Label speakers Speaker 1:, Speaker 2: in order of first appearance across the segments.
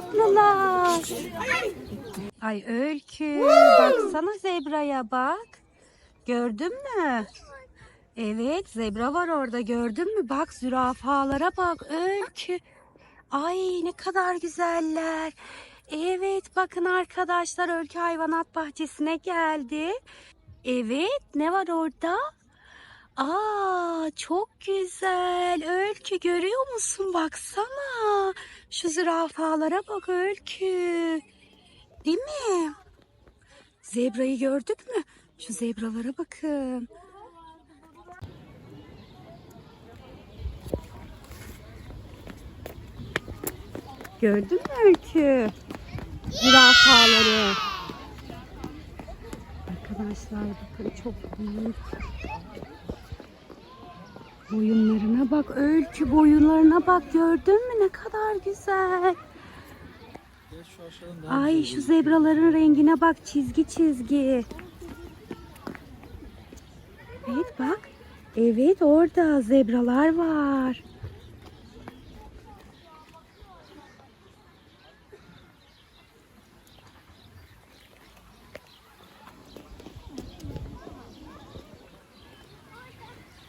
Speaker 1: tatlılar. Ay Öykü baksana zebraya bak. Gördün mü? Evet zebra var orada gördün mü? Bak zürafalara bak Öykü. Ay ne kadar güzeller. Evet bakın arkadaşlar Öykü Hayvanat Bahçesi'ne geldi. Evet ne var orada? Aa çok güzel. Öykü görüyor musun? Baksana. Şu zürafalara bak Öykü. Değil mi? Zebrayı gördük mü? Şu zebralara bakın. Gördün mü Öykü? Zürafaları. Arkadaşlar bakın çok büyük. Boyunlarına bak Öykü boyunlarına bak gördün mü ne kadar güzel. Ay şu zebraların rengine bak çizgi çizgi. Evet bak. Evet orada zebralar var.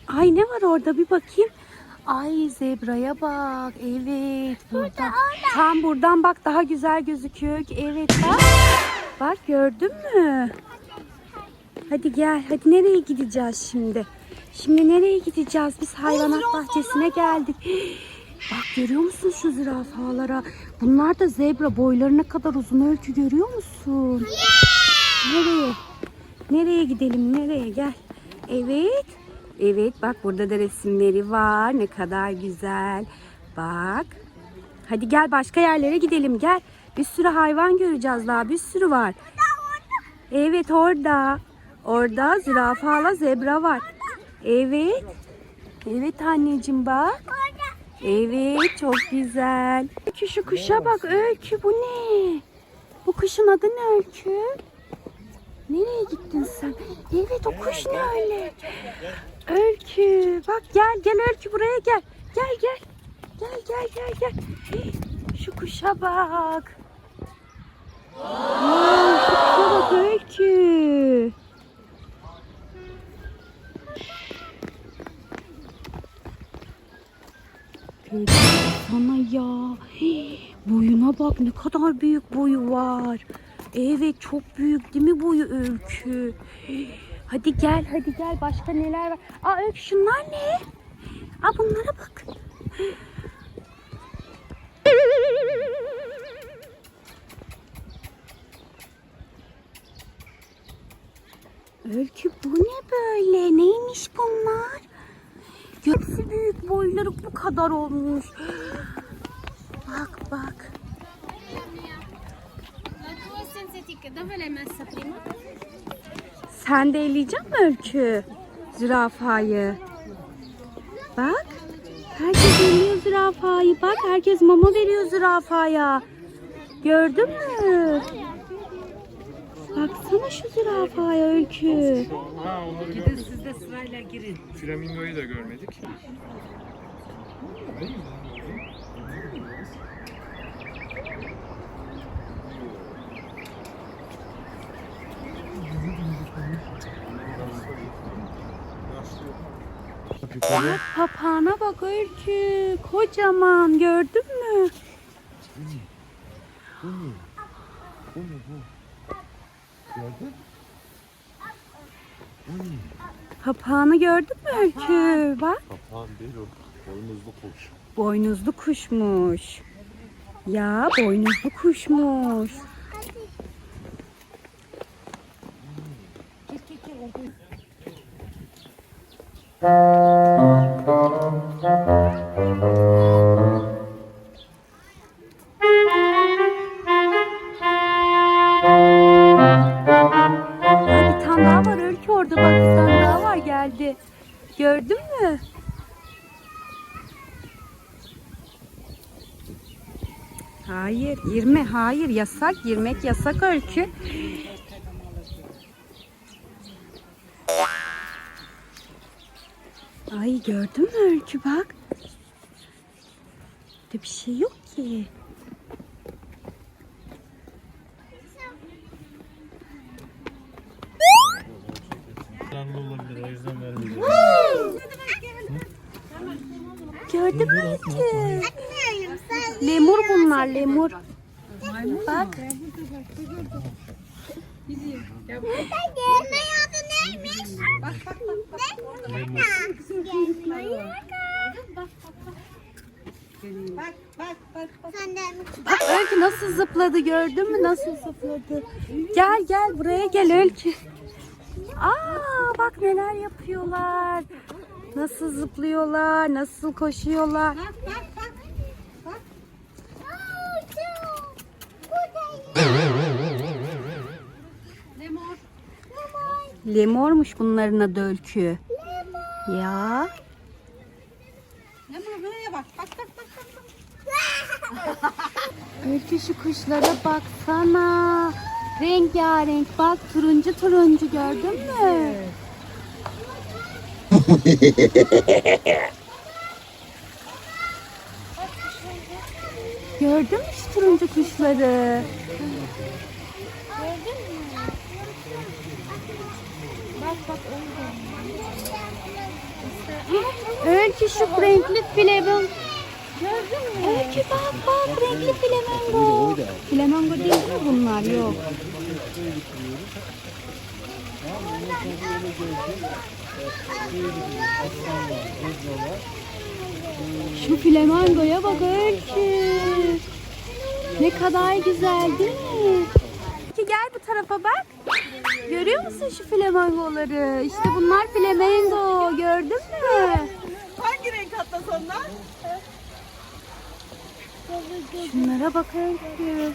Speaker 1: Ay ne var orada bir bakayım. Ay zebraya bak. Evet burada. Tam buradan bak daha güzel gözüküyor. Evet bak. Bak gördün mü? Hadi gel. Hadi nereye gideceğiz şimdi? Şimdi nereye gideceğiz? Biz hayvanat bahçesine geldik. Bak görüyor musun şu zürafalara? Bunlar da zebra boylarına kadar uzun ölçü görüyor musun? Nereye? Nereye gidelim? Nereye? Gel. Evet. Evet bak burada da resimleri var. Ne kadar güzel. Bak. Hadi gel başka yerlere gidelim gel. Bir sürü hayvan göreceğiz daha. Bir sürü var. Evet orada. Orada zürafalı zebra var. Evet. Evet anneciğim bak. Evet çok güzel. Öykü şu kuşa bak Öykü bu ne? Bu kuşun adı ne Öykü? Nereye gittin sen? Evet o kuş ne öyle? Öykü bak gel gel Öykü buraya gel. Gel gel. Gel gel gel gel. Hey, Şu kuşa bak. Aa, şu bak Öykü. Sana ya. Hey, boyuna bak ne kadar büyük boyu var. Evet çok büyük değil mi boyu Öykü? Hadi gel hadi gel başka neler var? Aa Öykü şunlar ne? Aa bunlara bak. Öykü bu ne böyle? Neymiş bunlar? Hepsi büyük boyları bu kadar olmuş. Bak bak.
Speaker 2: La tua sensitica dove l'hai messa prima?
Speaker 1: Sen de eleyecek mi Öykü? Zürafayı. Bak. Herkes eliyor zürafayı. Bak herkes mama veriyor zürafaya. Gördün mü? Baksana şu zürafaya Öykü.
Speaker 3: Gidin siz de sırayla girin. Flamingoyu da görmedik.
Speaker 1: Bak papağana bak Öykü. Kocaman gördün mü? Papağanı gördün mü Öykü? Bak.
Speaker 4: Papağan değil o. Boynuzlu kuş.
Speaker 1: Boynuzlu kuşmuş. Ya boynuzlu kuşmuş. Ay, Hayır yasak. Girmek yasak öykü. Ay gördün mü öykü bak. De bir şey yok ki. Gördün mü öykü? Lemur bunlar lemur. Bak.
Speaker 5: Gelme adı neymiş? Bak bak bak. Ne? Bak bak bak. De
Speaker 1: Bak Öykü nasıl zıpladı gördün mü nasıl zıpladı? Gel gel buraya gel Öykü. Aa bak neler yapıyorlar. Nasıl zıplıyorlar, nasıl koşuyorlar.
Speaker 5: bak bak bak. Bak.
Speaker 1: Lemormuş bunların adı Öykü. Ya.
Speaker 5: Lemon buraya bak. Bak bak bak bak. bak.
Speaker 1: Öykü şu kuşlara baksana. Rengarenk bak turuncu turuncu gördün mü? Gördün mü şu turuncu kuşları? Öykü şu renkli flamingo. Gördün mü? Öykü bak bak renkli flamingo. Flamingo değil mi bunlar? Yok. Şu flamingoya bak Öykü. Ne kadar güzel değil mi? Öykü gel bu tarafa bak. Görüyor musun şu flamingoları? İşte bunlar flamingo. Gördün mü?
Speaker 3: Hangi renk atlas onlar?
Speaker 1: Şunlara bak Öykü.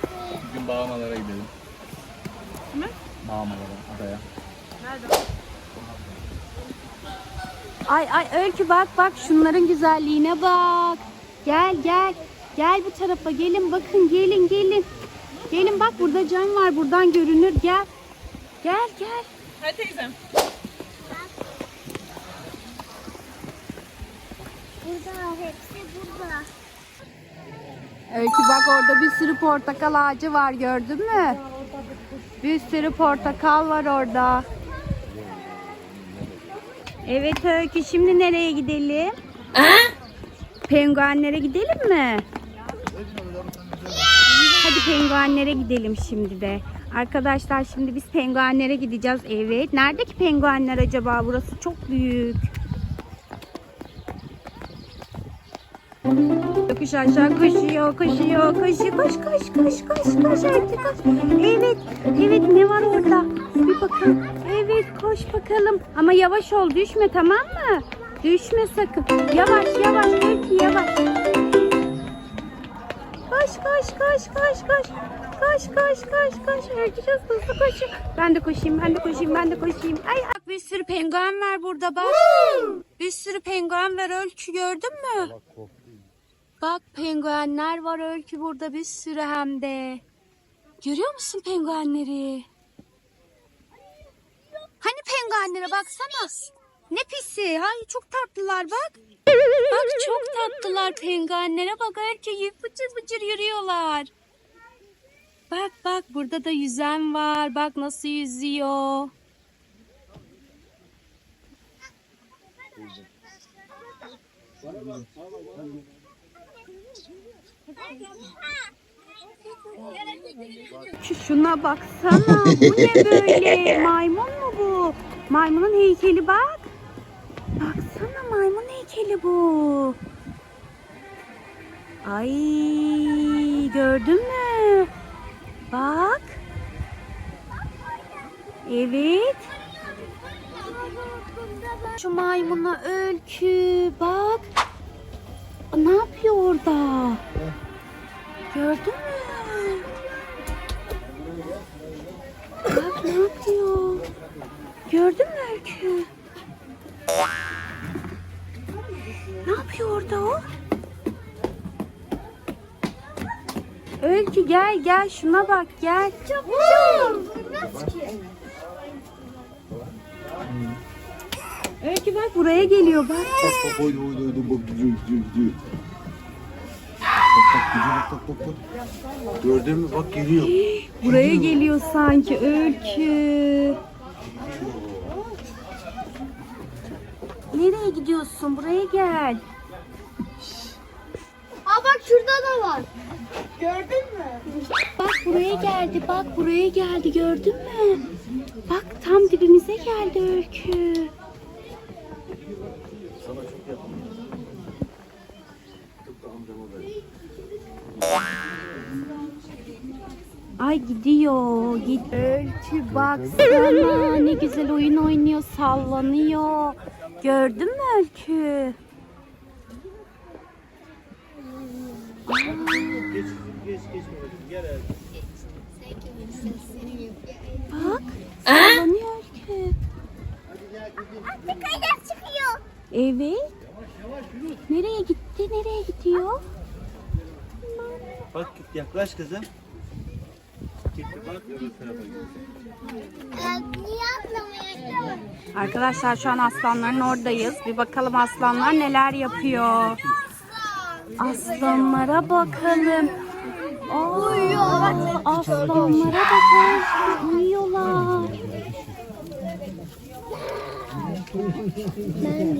Speaker 4: Bugün Bağmalara gidelim.
Speaker 3: Kime?
Speaker 4: Bağmalara, adaya.
Speaker 1: Ay ay Öykü bak bak şunların güzelliğine bak. Gel gel. Gel bu tarafa gelin bakın gelin gelin. Gelin bak burada cam var buradan görünür gel. Gel gel.
Speaker 3: Hadi teyzem.
Speaker 5: Burada hepsi burada.
Speaker 1: Öykü bak orada bir sürü portakal ağacı var gördün mü? Bir sürü portakal var orada. Evet Öykü şimdi nereye gidelim? Penguenlere gidelim mi? Penguenlere gidelim şimdi de. Arkadaşlar şimdi biz penguenlere gideceğiz. Evet. Neredeki penguenler acaba? Burası çok büyük. Yokuş aşağı koşuyor, koşuyor, koşuyor, koş, koş, koş, koş, koş, hadi koş. Evet, evet ne var orada? Bir bakalım. Evet, koş bakalım. Ama yavaş ol, düşme tamam mı? Düşme sakın. Yavaş, yavaş, belki yavaş. Koş, koş, koş, koş, koş. Koş, koş, koş, koş. Herkes hızlı koşuyor. Ben de koşayım, ben de koşayım, ben de koşayım. Ay, bak bir sürü penguen var burada bak. Bir sürü penguen var Öykü gördün mü? Bak penguenler var Öykü burada bir sürü hem de. Görüyor musun penguenleri? Hani penguenlere baksana. Ne pisi. Ay çok tatlılar bak. Bak çok tatlılar penguenlere bak Öykü bıcır bıcır yürüyorlar. Bak bak burada da yüzen var. Bak nasıl yüzüyor. Şu şuna baksana. Bu ne böyle? Maymun mu bu? Maymunun heykeli bak. Baksana maymun heykeli bu. Ay gördün mü? Bak. Evet. Şu maymuna öykü bak. Ne yapıyor orada? Gördün mü? Gel gel şuna bak gel. Öykü bak buraya geliyor bak.
Speaker 4: Bak bak oydu oydu oydu bak gidiyor gidiyor gidiyor. Bak bak gidiyor bak bak bak bak. Gördün mü bak geliyor.
Speaker 1: Buraya geliyor sanki Öykü. Nereye gidiyorsun? Buraya gel.
Speaker 5: Aa bak şurada da var. Gördün mü?
Speaker 1: Bak buraya geldi. Bak buraya geldi. Gördün mü? Bak tam dibimize geldi Öykü. Ay gidiyor. Git. Öykü baksana. Ne güzel oyun oynuyor. Sallanıyor. Gördün mü Öykü?
Speaker 4: Geç, geç, geç. Gel abi.
Speaker 1: Bak. Sallanıyor Öykü.
Speaker 5: Kaynak çıkıyor.
Speaker 1: Evet. Nereye gitti? Nereye gidiyor?
Speaker 4: Bak yaklaş kızım. Gitti bak öbür tarafa gitti.
Speaker 5: Ya, niye atlamıyorsun?
Speaker 1: Arkadaşlar şu an aslanların oradayız. Bir bakalım aslanlar neler yapıyor. Aslanlara bakalım. Aa, aslanlara bakın. Uyuyorlar.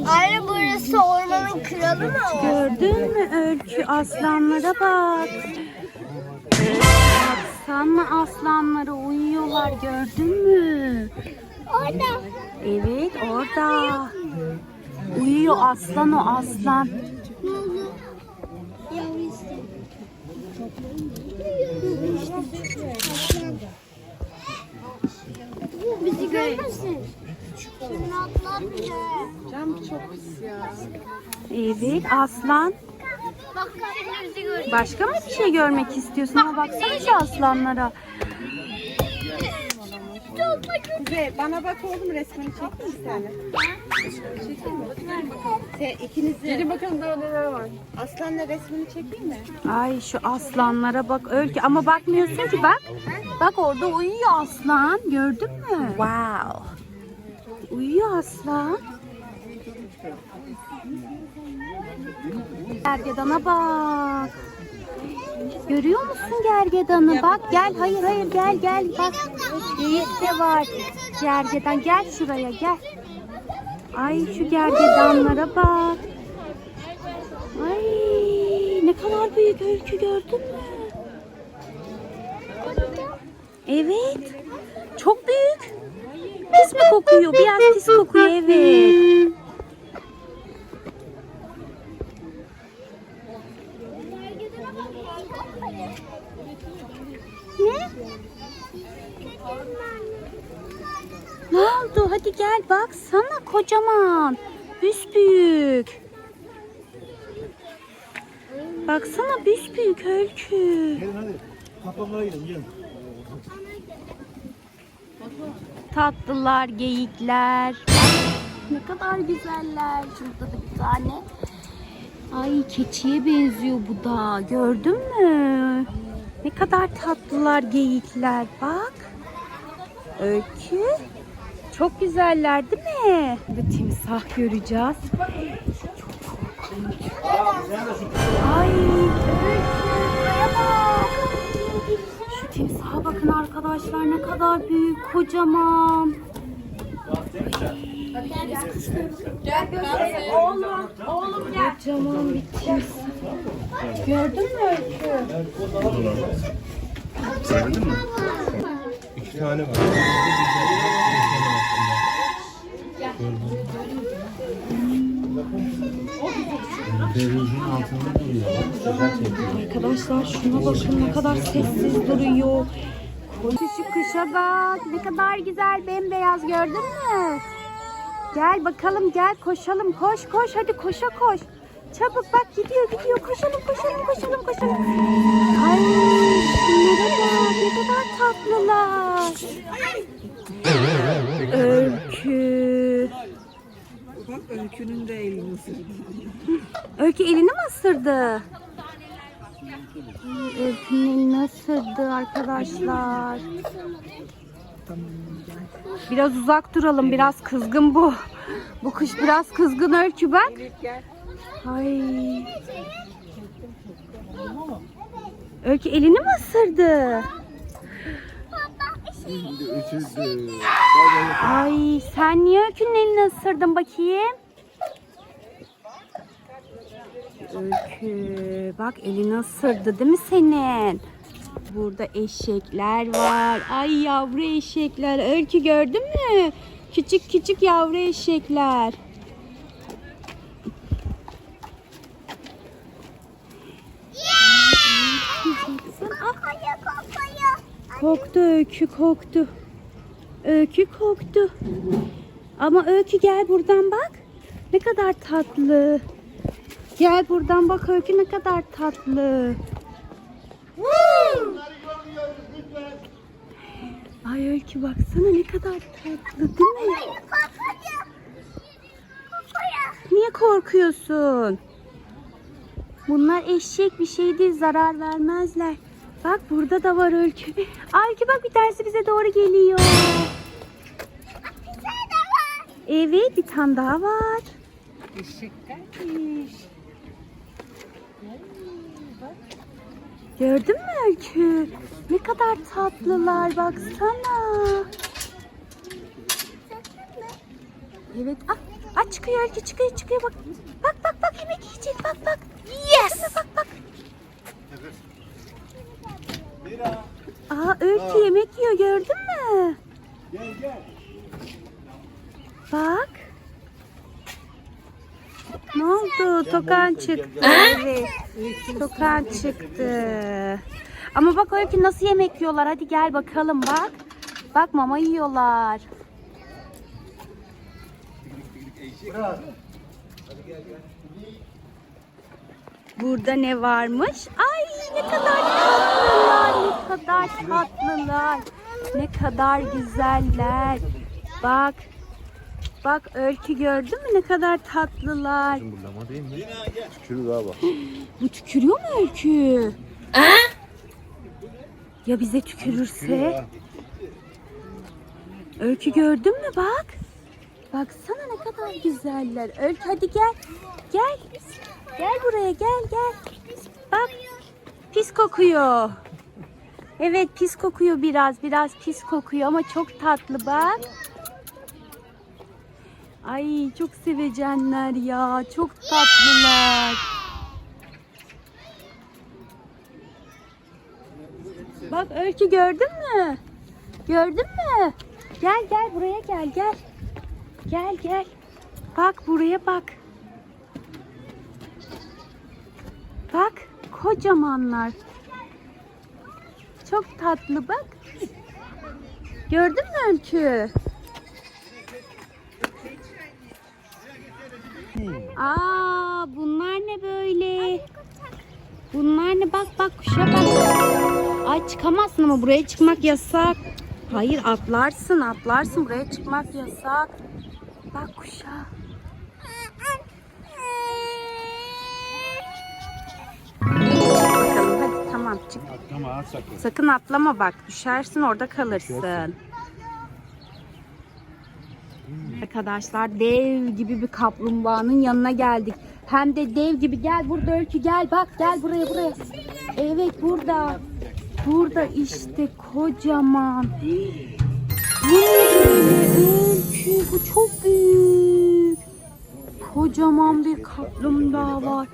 Speaker 5: Anne burası ormanın kralı mı?
Speaker 1: Gördün mü Öykü? Aslanlara bak. Baksana aslanlara uyuyorlar. Gördün mü?
Speaker 5: Orada.
Speaker 1: Evet orada. Uyuyor aslan o aslan.
Speaker 5: Bizi görmesin. Şimdi atlar bile.
Speaker 1: Evet aslan.
Speaker 5: Bak.
Speaker 1: Başka mı bir şey görmek istiyorsun? Ama baksana şu aslanlara.
Speaker 2: Kuzey bana bak oğlum resmini çektin bir tane. Çekeyim mi? Sen ikinizi. Gelin bakalım daha neler var. Aslanla resmini çekeyim mi?
Speaker 1: Ay şu aslanlara bak Öykü ama bakmıyorsun ki bak. Bak orada uyuyor aslan. Gördün mü? Wow. Uyuyor aslan. Gergedana bak. Görüyor musun gergedanı? Bak gel hayır hayır gel gel bak. Geyik de var. Gergedan gel şuraya gel. Ay şu gergedanlara bak. Ay ne kadar büyük öykü gördün mü? Evet. Çok büyük. Pis mi kokuyor? Biraz pis kokuyor evet. Ne? Ne oldu? Hadi gel bak sana kocaman. Büsbüyük. Baksana büsbüyük öykü.
Speaker 4: Gelin hadi. Kaplanlara gidelim gelin.
Speaker 1: Tatlılar, geyikler. Ne kadar güzeller. Şurada da bir tane. Ay keçiye benziyor bu da. Gördün mü? Ne kadar tatlılar geyikler. Bak. Öykü. Çok güzeller değil mi? Bir timsah göreceğiz. Çok korkunç. Ay. Şu timsaha bakın arkadaşlar ne kadar büyük, kocaman. Oğlum, oğlum gel. Kocaman bir timsah. Gördün mü Öykü?
Speaker 4: Gördün mü? İki tane var. Televizyon altında duruyor. Güzel çekiyor.
Speaker 1: Arkadaşlar şuna bakın ne kadar sessiz duruyor. Şu kuşa bak ne kadar güzel bembeyaz gördün mü? Gel bakalım gel koşalım koş koş hadi koşa koş. Çabuk bak gidiyor gidiyor koşalım koşalım koşalım koşalım. Ay şunlara bak ne kadar tatlılar. Öykü.
Speaker 2: Bak öykünün de elini ısırdı.
Speaker 1: Öykü elini mi ısırdı? Öykünün elini ısırdı arkadaşlar. Biraz uzak duralım. Biraz kızgın bu. Bu kış biraz kızgın Öykü bak. Ay. Öykü elini mi ısırdı?
Speaker 4: Şimdi.
Speaker 1: Ay sen niye Öykünün elini ısırdın bakayım? Öykü. Bak elini ısırdı değil mi senin? Burada eşekler var. Ay yavru eşekler. Öykü gördün mü? Küçük küçük yavru eşekler.
Speaker 5: Kokuyor kokuyor.
Speaker 1: Koktu öykü koktu. Öykü koktu. Ama öykü gel buradan bak. Ne kadar tatlı. Gel buradan bak öykü ne kadar tatlı. Ay öykü baksana ne kadar tatlı değil mi? Niye korkuyorsun? Bunlar eşek bir şey değil zarar vermezler. Bak burada da var öykü. Öykü bak bir tanesi bize doğru geliyor. Evet bir tane daha var. Gördün mü öykü? Ne kadar tatlılar baksana. Evet. Ah, ah çıkıyor öykü çıkıyor çıkıyor bak. Bak bak bak yemek yiyecek bak bak. Yes. Bak bak. Aa öykü yemek yiyor gördün mü?
Speaker 4: Gel gel.
Speaker 1: Bak. Ne oldu? Tokan çıktı. Evet. Tokan çıktı. Ama bak öykü nasıl yemek yiyorlar. Hadi gel bakalım bak. Bak mama yiyorlar. Burada ne varmış? Ay ne kadar tatlılar, ne kadar tatlılar. Ne kadar güzeller. Bak. Bak Öykü gördün mü ne kadar tatlılar.
Speaker 4: Burada değil mi? Şunu daha bak.
Speaker 1: Bu tükürüyor mu Öykü? Ya bize tükürürse? Öykü gördün mü bak. Baksana ne kadar güzeller. Öykü hadi gel. Gel. Gel buraya gel gel. Bak pis kokuyor. Evet pis kokuyor biraz. Biraz pis kokuyor ama çok tatlı bak. Ay çok sevecenler ya. Çok tatlılar. Bak Öykü gördün mü? Gördün mü? Gel gel buraya gel gel. Gel gel. Bak buraya bak. Bak kocamanlar. Çok tatlı bak. Gördün mü Öykü? Aa bunlar ne böyle? Bunlar ne? Bak bak kuşa bak. Ay çıkamazsın ama buraya çıkmak yasak. Hayır atlarsın atlarsın buraya çıkmak yasak. Bak kuşa. Tamam çık.
Speaker 4: Tamam sakın.
Speaker 1: Sakın atlama bak düşersin orada kalırsın. Arkadaşlar dev gibi bir kaplumbağanın yanına geldik. Hem de dev gibi gel burada öykü gel bak gel buraya buraya. Evet burada. Burada işte kocaman. Öykü bu çok büyük. Kocaman bir kaplumbağa var.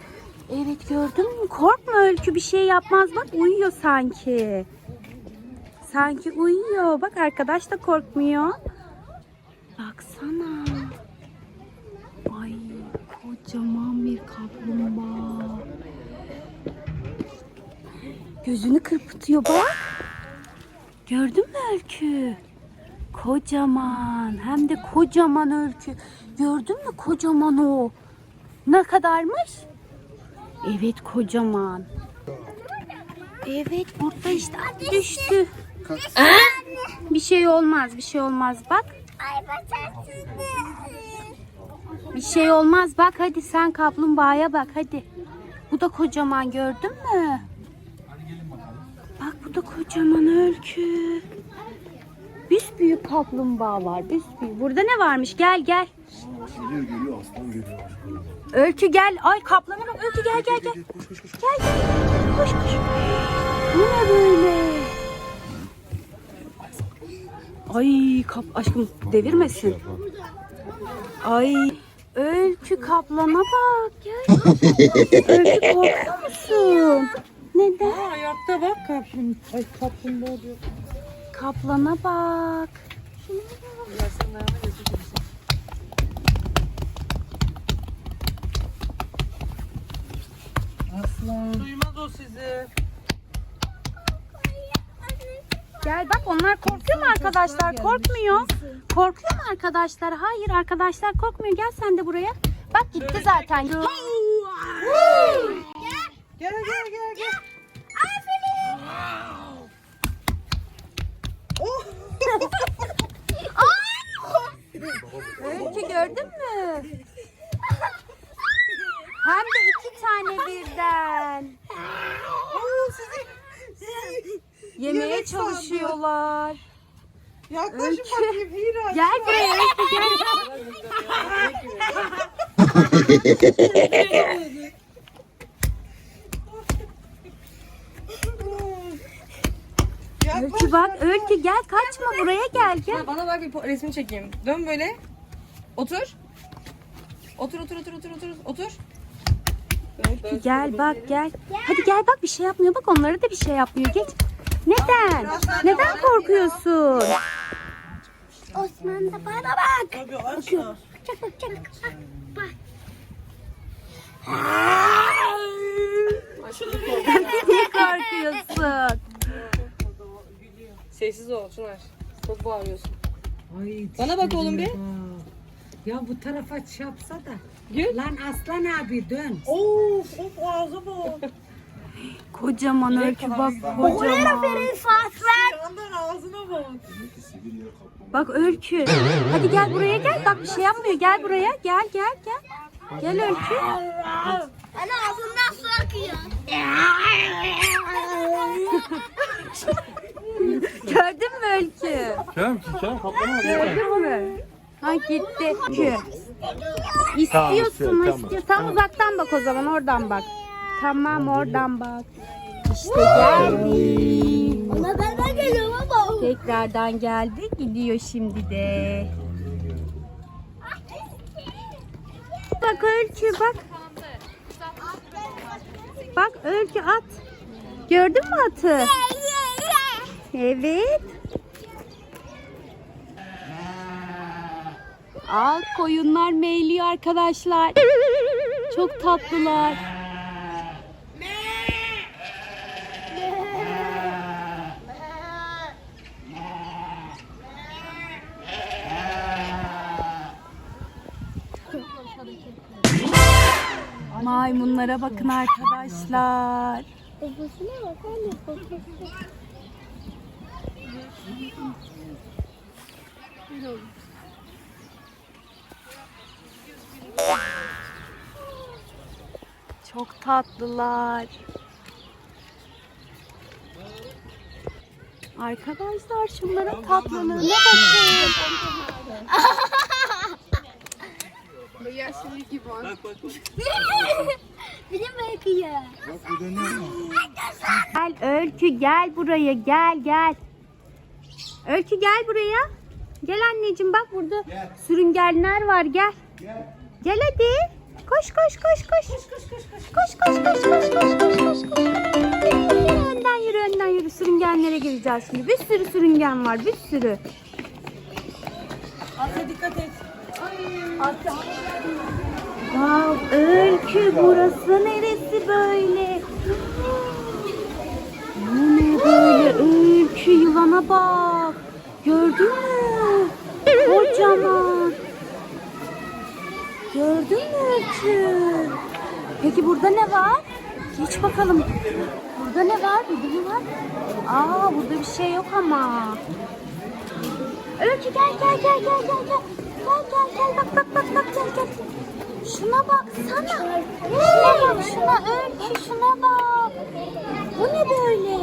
Speaker 1: Evet gördün? Korkma öykü bir şey yapmaz bak uyuyor sanki. Sanki uyuyor. Bak arkadaş da korkmuyor. Baksana. Ay kocaman bir kaplumbağa. Gözünü kırpıtıyor bak. Gördün mü Öykü? Kocaman. Hem de kocaman Öykü. Gördün mü kocaman o? Ne kadarmış? Evet kocaman. Evet burada işte Ay, düştü. Bir şey olmaz bir şey olmaz bak.
Speaker 5: Ay.
Speaker 1: Bir şey olmaz bak hadi sen kaplumbağaya bak hadi. Bu da kocaman gördün mü? Bak bu da kocaman öykü. Büyük kaplumbağa var. Büyük. Burada ne varmış? Gel gel.
Speaker 4: Geliyor geliyor aslan geliyor.
Speaker 1: Öykü gel. Ay kaplana bak. Öykü gel gel gel.
Speaker 4: Koş koş koş.
Speaker 1: Gel gel. Koş koş. Bu ne böyle? Ay kap aşkım devirmesin. Ay öykü kaplana bak. Gel. Öykü korkuyor musun? Neden?
Speaker 2: Ayakta bak kaplum. Ay kaplumbağa diyor.
Speaker 1: Kaplana bak.
Speaker 2: Duymaz o sizi.
Speaker 1: Gel bak onlar korkuyor mu arkadaşlar? Korkmuyor. Korkuyor mu arkadaşlar? Hayır arkadaşlar korkmuyor. Gel sen de buraya. Bak gitti zaten.
Speaker 2: Gel gel gel gel.
Speaker 1: Öykü gördün mü? Hem de iki tane birden. Yemeye çalışıyorlar.
Speaker 2: Yaklaşın
Speaker 1: Öykü.
Speaker 2: bakayım Hira.
Speaker 1: Gel buraya Öykü gel.
Speaker 2: Yaklaş.
Speaker 1: Öykü bak Öykü gel kaçma buraya gel gel.
Speaker 6: Bana bak bir po- resmi çekeyim. Dön böyle. Otur. Otur otur otur otur otur. Otur.
Speaker 1: Gel bak gel. Hadi gel bak bir şey yapmıyor. Bak onlara da bir şey yapmıyor. Geç. Neden? Neden korkuyorsun?
Speaker 5: Osman da bana bak.
Speaker 2: Açma.
Speaker 5: Çak bak çak. Bak. Bak.
Speaker 1: Niye korkuyorsun?
Speaker 6: Sessiz ol Çınar. Çok bağırıyorsun.
Speaker 3: Ay,
Speaker 6: Bana bak oğlum bir.
Speaker 3: Ya bu tarafa çapsa da.
Speaker 6: Gül.
Speaker 3: Lan Aslan abi dön.
Speaker 2: Of of ağza bak.
Speaker 1: Kocaman öykü bak kocaman.
Speaker 2: Yandan ağzına bak.
Speaker 1: Bak öykü. Hadi gel buraya gel. Bak bir şey yapmıyor. Gel buraya. Gel gel gel. Gel öykü.
Speaker 5: Ana ağzından su akıyor.
Speaker 1: Gördün mü öykü?
Speaker 4: Kerem kaplana bak.
Speaker 1: Gördün mü? Ha gitti. Öykü. İstiyorsun mu?
Speaker 4: tamam.
Speaker 1: İstiyor. Tam uzaktan bak o zaman. Oradan bak. Tamam oradan bak. İşte geldi.
Speaker 5: Ona benden geliyor baba.
Speaker 1: Tekrardan geldi. Gidiyor şimdi de. Bak Öykü bak. Bak Öykü at. Gördün mü atı? Evet. Al koyunlar meyliyor arkadaşlar. Çok tatlılar. Maymunlara bakın arkadaşlar.
Speaker 5: Babasına bak anne babasına.
Speaker 1: Çok tatlılar. Arkadaşlar şunların tatlılığına bakın.
Speaker 5: Benim bakıyor.
Speaker 1: Gel Öykü gel buraya gel gel. Öykü gel buraya. Gel anneciğim bak burada sürüngenler var gel. Gel hadi. Koş koş koş koş. Koş koş koş koş. Koş koş koş koş koş koş koş koş. Yürü önden yürü önden yürü. Sürüngenlere gireceğiz şimdi. Bir sürü sürüngen var bir sürü.
Speaker 2: Asya dikkat et. Ay. Asya.
Speaker 1: Wow, öykü burası neresi böyle? Bu ne böyle öykü yılana bak. Gördün mü? Kocaman. Gördün mü Öykü? Peki burada ne var? Geç bakalım. Burada ne var? Burada ne var? Aa burada bir şey yok ama. Öykü gel gel gel gel gel gel. Gel gel gel bak bak bak bak gel gel. Şuna bak sana. Şuna bak şuna Öykü şuna bak. Bu ne böyle?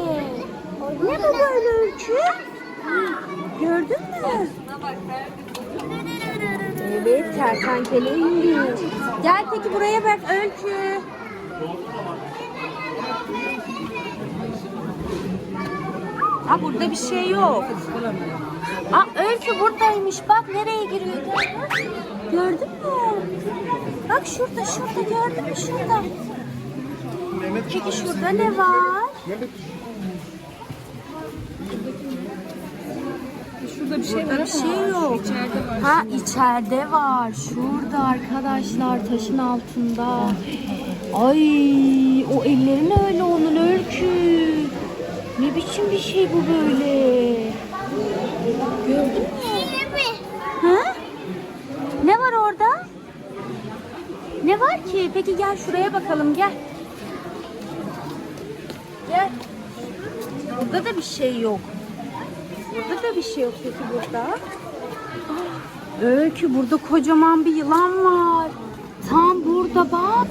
Speaker 1: Ne bu böyle Öykü? Gördün mü? Evet kertenkele indi. Gel peki buraya bak Öykü. Aa burada bir şey yok. Aa Öykü buradaymış. Bak nereye giriyor. Gördün mü? Bak şurada şurada gördün mü şurada. Peki şurada ne var?
Speaker 6: Şurada bir şey var
Speaker 1: Burada bir şey yok.
Speaker 6: içeride var.
Speaker 1: Ha içeride var. Şurada arkadaşlar taşın altında. Ay o ellerin öyle onun örkü. Ne biçim bir şey bu böyle? Gördün mü? Ha? Ne var orada? Ne var ki? Peki gel şuraya bakalım gel. Gel. Burada da bir şey yok. Burada da bir şey yok peki burada. Öykü burada kocaman bir yılan var. Tam burada bak.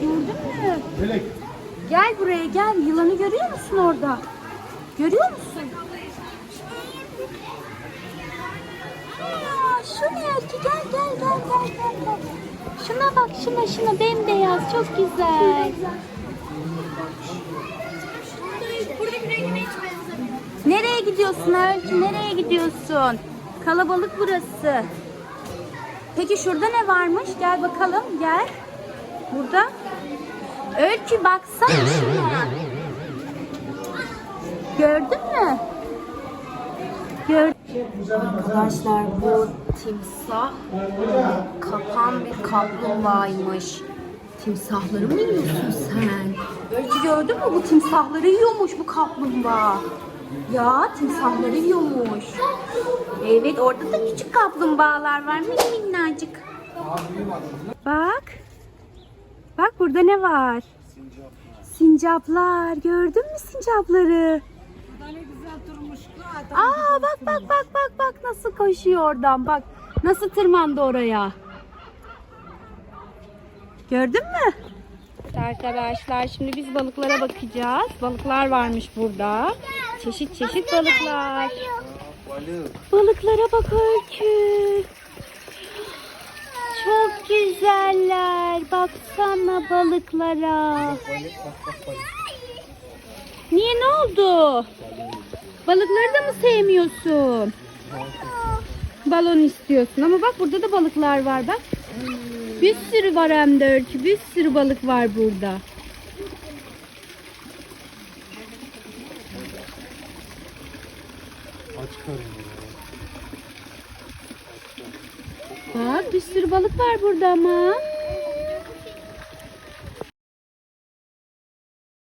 Speaker 1: Gördün mü? Gel buraya gel. Yılanı görüyor musun orada? Görüyor musun? Aa, şu ne Öykü? Gel gel gel gel gel. gel. Şuna bak şuna şuna bembeyaz çok güzel. Nereye gidiyorsun Öykü? Nereye gidiyorsun? Kalabalık burası. Peki şurada ne varmış? Gel bakalım gel. Burada. Öykü baksana şuna. Gördün mü? Gör. Arkadaşlar bu timsah kapan bir kaplumbağaymış. Timsahları mı yiyorsun sen? Öykü gördün mü bu timsahları yiyormuş bu kaplumbağa. Ya timsahları yiyormuş. Evet orada da küçük kaplumbağalar var mini minnacık. Bak. Bak burada ne var? Sincaplar. Gördün mü sincapları? Aa bak bak bak bak bak nasıl koşuyor oradan bak. Nasıl tırmandı oraya. Gördün mü? Arkadaşlar şimdi biz balıklara bakacağız. Balıklar varmış burada. Çeşit çeşit balıklar. Balıklara bak Öykü. Çok güzeller. Baksana balıklara. Niye ne oldu? Balıkları da mı sevmiyorsun? Balon istiyorsun ama bak burada da balıklar var bak. Bir sürü var hem de Öykü. Bir sürü balık var burada. Bak bir sürü balık var burada ama.